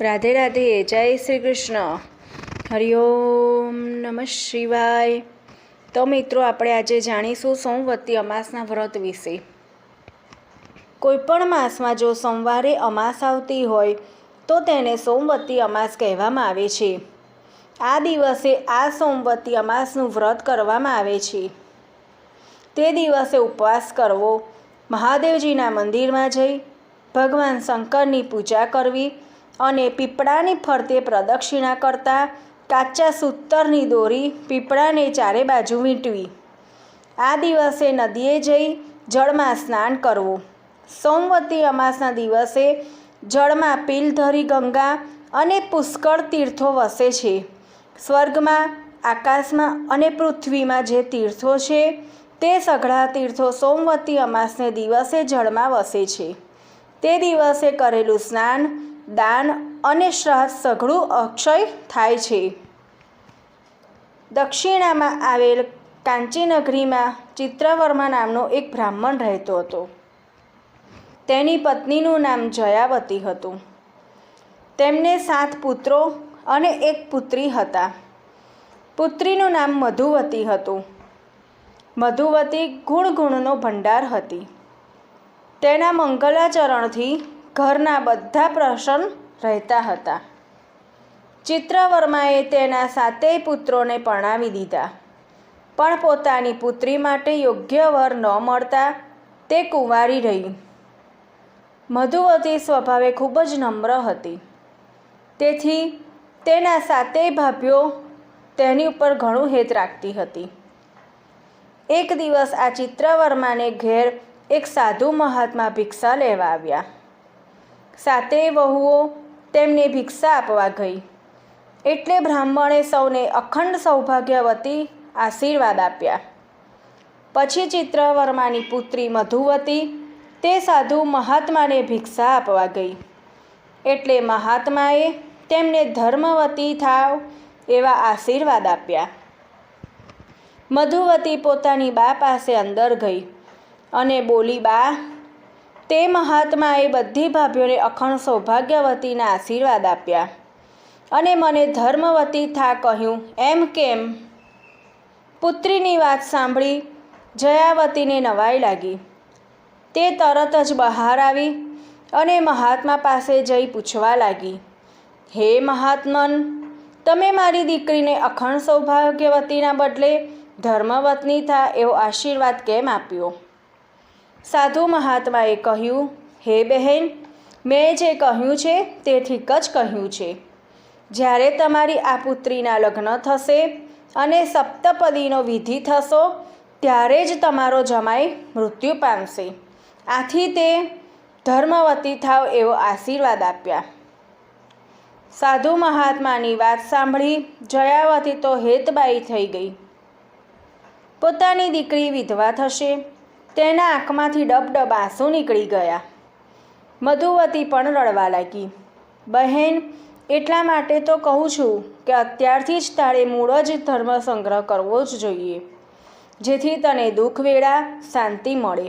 રાધે રાધે, જય શ્રી કૃષ્ણ. હરિઓમ નમઃ શિવાય. તો મિત્રો, આપણે આજે જાણીશું સોમવતી અમાસના વ્રત વિશે. કોઈપણ માસમાં જો સોમવારે અમાસ આવતી હોય, તો તેને સોમવતી અમાસ કહેવામાં આવે છે. આ દિવસે આ સોમવતી અમાસનું વ્રત કરવામાં આવે છે. તે દિવસે ઉપવાસ કરવો, મહાદેવજીના મંદિરમાં જઈ, ભગવાન શંકરની પૂજા કરવી અને પીપળાની ફરતે પ્રદક્ષિણા કરતા કાચા સૂતરની દોરી પીપળાને ચારે બાજુ વીંટવી. આ દિવસે નદીએ જઈ જળમાં સ્નાન કરવું. સોમવતી અમાસના દિવસે જળમાં પીલધરી ગંગા અને પુષ્કળ તીર્થો વસે છે. સ્વર્ગમાં, આકાશમાં અને પૃથ્વીમાં જે તીર્થો છે, તે સઘળા તીર્થો સોમવતી અમાસને દિવસે જળમાં વસે છે. તે દિવસે કરેલું સ્નાન દાન અને શ્રાદ્ધ સઘળું અક્ષય થાય છે. દક્ષિણામાં આવેલ કાંચીનગરીમાં ચિત્રવર્મા નામનો એક બ્રાહ્મણ રહેતો હતો. તેની પત્નીનું નામ જયાવતી હતું. તેમને સાત પુત્રો અને એક પુત્રી હતા. પુત્રીનું નામ મધુવતી હતું. મધુવતી ગુણ ગુણનો ભંડાર હતી. તેના મંગલાચરણથી ઘરના બધા પ્રસન્ન રહેતા હતા. ચિત્રવર્માએ તેના સાતેય પુત્રોને પરણાવી દીધા. પણ પોતાની પુત્રી માટે યોગ્ય વર ન મળતા તે કુંવારી રહી. મધુવતી સ્વભાવે ખૂબ જ નમ્ર હતી. તેથી તેના સાતેય ભાભીઓ તેની ઉપર ઘણું હેત રાખતી હતી. એક દિવસ આ ચિત્રવર્માને ઘેર એક સાધુ મહાત્મા ભિક્ષા લેવા આવ્યા. સાતેય વહુઓ તેમને ભિક્ષા આપવા ગઈ. એટલે બ્રાહ્મણે સૌને અખંડ સૌભાગ્યવતી આશીર્વાદ આપ્યા. પછી ચિત્રવર્માની પુત્રી મધુવતી તે સાધુ મહાત્માને ભિક્ષા આપવા ગઈ. એટલે મહાત્માએ તેમને ધર્મવતી થાવ એવા આશીર્વાદ આપ્યા. મધુવતી પોતાની બા પાસે અંદર ગઈ અને બોલી, બા તે મહાત્માએ બધી ભાભીઓને અખંડ સૌભાગ્યવતીના આશીર્વાદ આપ્યા. અને મને ધર્મવતી થા કહ્યું, એમ કેમ? પુત્રીની વાત સાંભળી જયાવતીને નવાઈ લાગી. તે તરત જ બહાર આવી અને મહાત્મા પાસે જઈ પૂછવા લાગી, હે મહાત્મન, તમે મારી દીકરીને અખંડ સૌભાગ્યવતીના બદલે ધર્મવતની થા એવો આશીર્વાદ કેમ આપ્યો? સાધુ મહાત્માએ કહ્યું, હે બહેન, મેં જે કહ્યું છે તે ઠીક જ કહ્યું છે. જ્યારે તમારી આ પુત્રીના લગ્ન થશે અને સપ્તપદીનો વિધિ થશો, ત્યારે જ તમારો જમાઈ મૃત્યુ પામશે. આથી તે ધર્મવતી થાવ એવો આશીર્વાદ આપ્યા. સાધુ મહાત્માની વાત સાંભળી જયાવતી તો હેતબાઈ થઈ ગઈ. પોતાની દીકરી વિધવા થશે તેના આંખમાંથી ડબડબ આંસુ નીકળી ગયા. મધુવતી પણ રડવા લાગી. બહેન, એટલા માટે તો કહું છું કે અત્યારથી જ તારે મૂળ જ ધર્મ સંગ્રહ કરવો જ જોઈએ, જેથી તને દુઃખ વેળા શાંતિ મળે.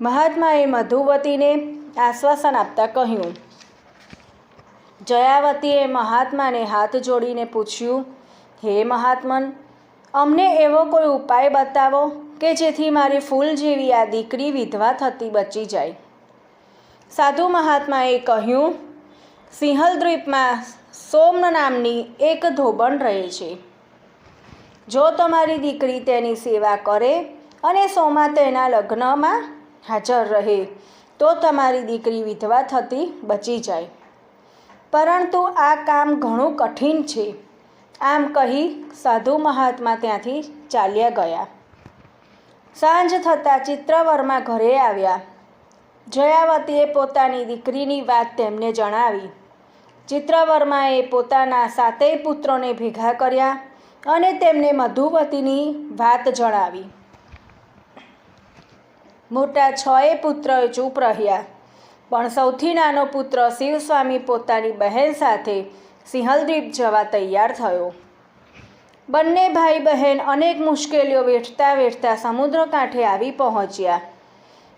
મહાત્માએ મધુવતીને આશ્વાસન આપતા કહ્યું. જયાવતીએ મહાત્માને હાથ જોડીને પૂછ્યું, હે મહાત્મન, અમને એવો કોઈ ઉપાય બતાવો કે જેથી મારી ફૂલ જેવી આ દીકરી વિધવા થતી બચી જાય. સાધુ મહાત્માએ કહ્યું સિંહલ દ્વીપમાં સોમ નામની એક ધોબણ રહે છે. જો તમારી દીકરી તેની સેવા કરે અને સોમાં તેના લગ્નમાં હાજર રહે, તો તમારી દીકરી વિધવા થતી બચી જાય. પરંતુ આ કામ ઘણું કઠિન છે. આમ કહી સાધુ મહાત્મા ત્યાંથી ચાલ્યા ગયા. સાંજ થતાં ચિત્રવર્મા ઘરે આવ્યા. જયાવતીએ પોતાની દીકરીની વાત તેમને જણાવી. ચિત્રવર્માએ પોતાના સાતેય પુત્રોને ભેગા કર્યા અને તેમને મધુવતીની વાત જણાવી. મોટા છએ પુત્રએ ચૂપ રહ્યા, પણ સૌથી નાનો પુત્ર શિવસ્વામી પોતાની બહેન સાથે સિંહલદ્વીપ જવા તૈયાર થયો. બંને ભાઈ બહેન અનેક મુશ્કેલીઓ વેઠતા વેઠતા સમુદ્ર કાંઠે આવી પહોંચ્યા.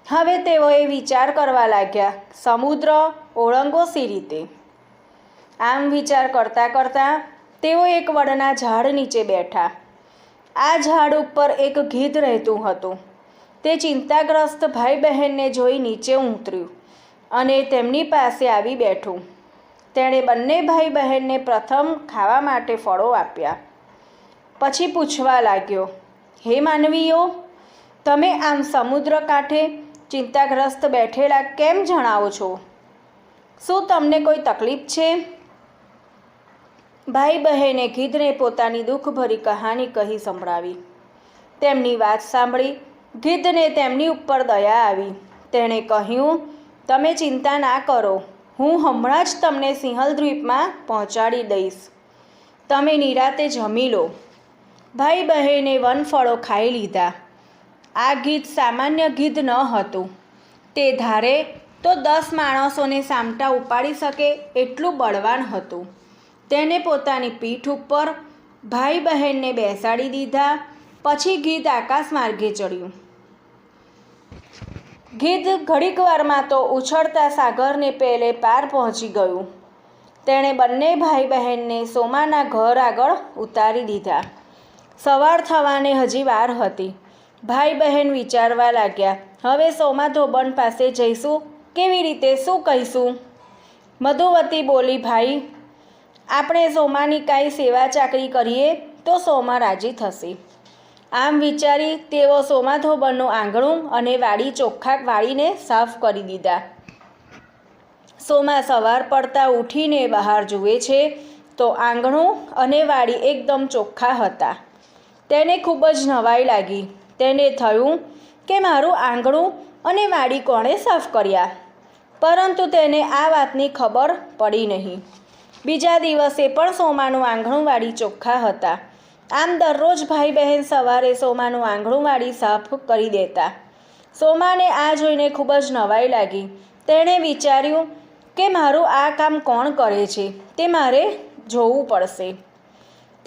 હવે તેઓએ વિચાર કરવા લાગ્યા, સમુદ્ર ઓળંગો સી રીતે? આમ વિચાર કરતાં કરતાં તેઓ એક વડના ઝાડ નીચે બેઠા. આ ઝાડ ઉપર એક ગીધ રહેતું હતું. તે ચિંતાગ્રસ્ત ભાઈ બહેનને જોઈ નીચે ઉતર્યું અને તેમની પાસે આવી બેઠું. તેણે બંને ભાઈ બહેનને પ્રથમ ખાવા માટે ફળો આપ્યા. પછી પૂછવા લાગ્યો, હે માનવીઓ, તમે આમ સમુદ્ર કાંઠે ચિંતાગ્રસ્ત બેઠેલા કેમ જણાવો છો? શું તમને કોઈ તકલીફ છે? ભાઈ બહેને ગીધને પોતાની દુઃખભરી કહાની કહી સંભળાવી. તેમની વાત સાંભળી ગીધને તેમની ઉપર દયા આવી. તેણે કહ્યું, તમે ચિંતા ના કરો, હું હમણાં જ તમને સિંહલ દ્વીપમાં પહોંચાડી દઈશ. તમે નિરાતે જમી લો. ભાઈ બહેને વનફળો ખાઈ લીધા. આ ગીત સામાન્ય ગીત ન હતું. તે ધારે તો દસ માણસોને સામટા ઉપાડી શકે એટલું બળવાન હતું. તેને પોતાની પીઠ ઉપર ભાઈ બહેનને બેસાડી દીધા, પછી ગીત આકાશ માર્ગે ચડ્યું. ગીધ ઘડીક વારમાં તો ઉછળતા સાગરને પેલે પાર પહોંચી ગયું. તેણે બંને ભાઈ બહેનને સોમાના ઘર આગળ ઉતારી દીધા. સવાર થવાને હજી વાર હતી. ભાઈ બહેન વિચારવા લાગ્યા, હવે સોમા ધોબણ પાસે જઈશું? કેવી રીતે? શું કહીશું? મધુવતી બોલી, ભાઈ, આપણે સોમાની કાંઈ સેવા ચાકરી કરીએ તો સોમા રાજી થશે. આમ વિચારી તેઓ સોમા ધોબણનું આંગણું અને વાડી ચોખ્ખા વાળીને સાફ કરી દીધા. સોમા સવાર પડતા ઉઠીને બહાર જુએ છે તો આંગણું અને વાડી એકદમ ચોખ્ખા હતા. તેને ખૂબ જ નવાઈ લાગી. તેને થયું કે મારું આંગણું અને વાડી કોણે સાફ કર્યા? પરંતુ તેને આ વાતની ખબર પડી નહીં. બીજા દિવસે પણ સોમાનું આંગણું વાડી ચોખ્ખા હતા. આમ દરરોજ ભાઈ બહેન સવારે સોમાનું આંગણું વાડી સાફ કરી દેતા. સોમાને આ જોઈને ખૂબ જ નવાઈ લાગી. તેણે વિચાર્યું કે મારું આ કામ કોણ કરે છે? તે મારે જોવું પડશે.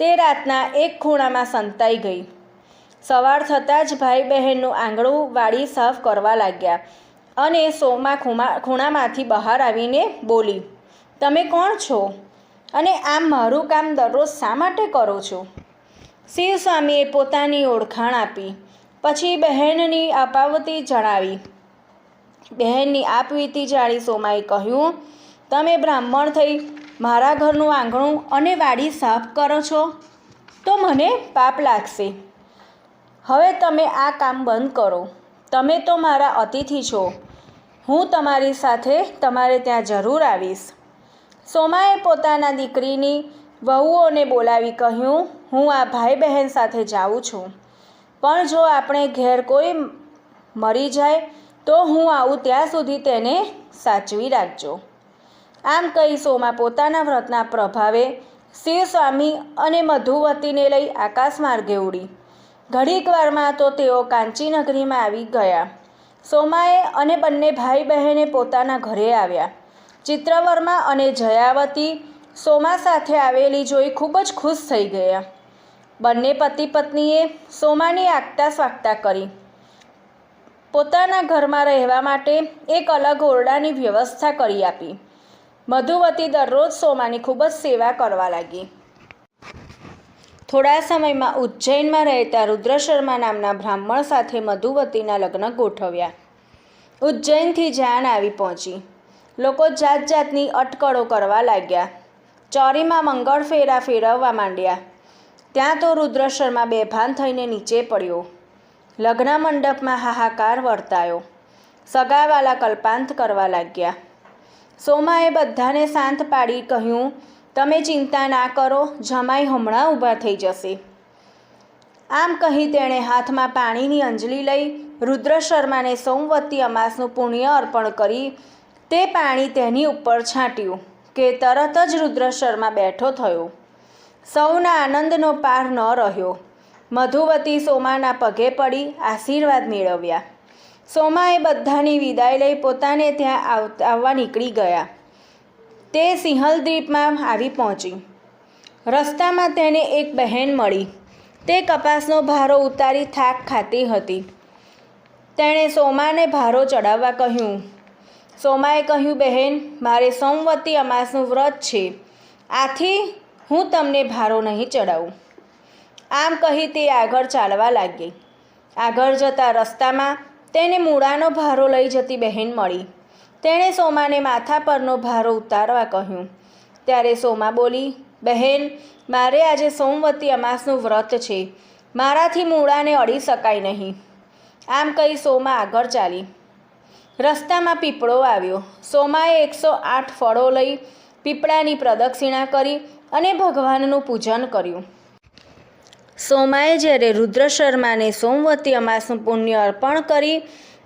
તે રાતના એક ખૂણામાં સંતાઈ ગઈ. સવાર થતાં જ ભાઈ બહેનનું આંગણું વાડી સાફ કરવા લાગ્યા અને સોમા ખૂણામાંથી બહાર આવીને બોલી, તમે કોણ છો? અને આમ મારું કામ દરરોજ શા માટે કરો છો? શિવ સ્વામીએ પોતાની ઓળખાણ આપી. પછી બહેનની અપાવતી જણાવી. બહેનની આપવીતી જાણી સોમાએ કહ્યું તમે બ્રાહ્મણ થઈ મારા ઘરનું આંગણું અને વાડી સાફ કરો છો? તો મને પાપ લાગશે. હવે તમે આ કામ બંધ કરો. તમે તો મારા અતિથિ છો. હું તમારી સાથે તમારે ત્યાં જરૂર આવીશ. સોમાએ પોતાના દીકરીની વહુઓને બોલાવી કહ્યું, હું આ ભાઈ બહેન સાથે જાઉં છું. પણ જો આપણે ઘેર કોઈ મરી જાય, તો હું આવું ત્યાં સુધી તેને સાચવી રાખજો. આમ કહી સોમા પોતાના વ્રતના પ્રભાવે શિવ સ્વામી અને મધુવતીને લઈ આકાશ માર્ગે ઉડી. ઘડીક વારમાં તો તેઓ કાંચીનગરીમાં આવી ગયા. સોમાએ અને બંને ભાઈ બહેને પોતાના ઘરે આવ્યા. ચિત્રવર્મા અને જયાવતી સોમા સાથે આવેલી જોઈ ખૂબ જ ખુશ થઈ ગયા. બંને પતિ પત્નીએ સોમાની આગતા સ્વાગતા કરી. પોતાના ઘરમાં રહેવા માટે એક અલગ ઓરડાની વ્યવસ્થા કરી આપી. મધુવતી દરરોજ સોમાની ખૂબ જ સેવા કરવા લાગી. થોડા સમયમાં ઉજ્જૈનમાં રહેતા રુદ્ર શર્મા નામના બ્રાહ્મણ સાથે મધુવતીના લગ્ન ગોઠવ્યા. ઉજ્જૈનથી જાન આવી પહોંચી. લોકો જાત જાતની અટકળો કરવા લાગ્યા. ચોરીમાં મંગળ ફેરા ફેરવવા માંડ્યા. ત્યાં તો રુદ્ર શર્મા બેભાન થઈને નીચે પડ્યો. લગ્ન મંડપમાં હાહાકાર વર્તાયો. સગાવાલા કલ્પાંત કરવા લાગ્યા. સોમાએ બધાને શાંત પાડી કહ્યું, તમે ચિંતા ના કરો, જમાઈ હમણાં ઊભા થઈ જશે. આમ કહી તેણે હાથમાં પાણીની અંજલી લઈ રુદ્ર શર્માને સોમવતી અમાસનું પુણ્ય અર્પણ કરી, તે પાણી તેની ઉપર છાંટ્યું, કે તરત જ રુદ્ર શર્મા બેઠો થયો. સૌના આનંદનો પાર ન રહ્યો. મધુવતી સોમાના પગે પડી આશીર્વાદ મેળવ્યા. સોમાએ બધાની વિદાય લઈ પોતાને ત્યાં આવવા નીકળી ગયા. તે સિંહલ દ્વીપમાં આવી પહોંચી. રસ્તામાં તેને એક બહેન મળી. તે કપાસનો ભારો ઉતારી થાક ખાતી હતી. તેણે સોમાને ભારો ચડાવવા કહ્યું, સોમાએ કહ્યું, બહેન, મારે સોમવતી અમાસનું વ્રત છે. આથી હું તમને ભારો નહીં ચડાવું. આમ કહી તે આગળ ચાલવા લાગી. આગળ જતા રસ્તામાં તેને મૂળાનો ભારો લઈ જતી બહેન મળી. તેણે સોમાને માથા પરનો ભારો ઉતારવા કહ્યું. ત્યારે સોમા બોલી, બહેન, મારે આજે સોમવતી અમાસનું વ્રત છે. મારાથી મૂળાને અડી શકાય નહીં. આમ કહી સોમા આગળ ચાલી. રસ્તામાં પીપળો આવ્યો. સોમાએ એકસો આઠ ફળો લઈ પીપળાની પ્રદક્ષિણા કરી અને ભગવાનનું પૂજન કર્યું. સોમાએ જ્યારે રુદ્ર શર્માને સોમવતી અમાસનું પુણ્ય અર્પણ કરી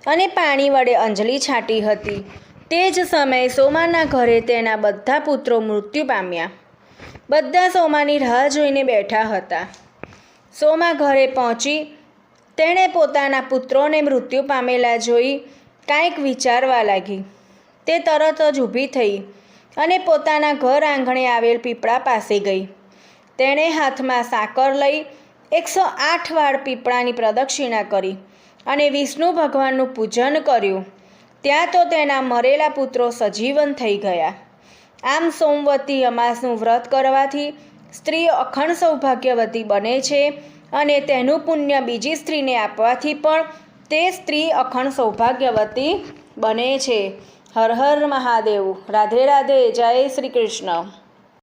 અને પાણી વડે અંજલિ છાંટી હતી, તે જ સમયે સોમાના ઘરે તેના બધા પુત્રો મૃત્યુ પામ્યા. બધા સોમાની રાહ જોઈને બેઠા હતા. સોમા ઘરે પહોંચી તેણે પોતાના પુત્રોને મૃત્યુ પામેલા જોઈ કાંઈક વિચારવા લાગી. તે તરત જ ઊભી થઈ અને પોતાના ઘર આંગણે આવેલ પીપળા પાસે ગઈ. તેણે હાથમાં સાકર લઈ એકસો આઠ વાર પીપળાની પ્રદક્ષિણા કરી અને વિષ્ણુ ભગવાનનું પૂજન કર્યું. ત્યાં તો તેના મરેલા પુત્રો સજીવન થઈ ગયા. આમ સોમવતી અમાસનું વ્રત કરવાથી સ્ત્રી અખંડ સૌભાગ્યવતી બને છે અને તેનું પુણ્ય બીજી સ્ત્રીને આપવાથી પણ તે સ્ત્રી અખંડ સૌભાગ્યવતી બને છે. હર હર મહાદેવ. રાધે રાધે. જય શ્રી કૃષ્ણ.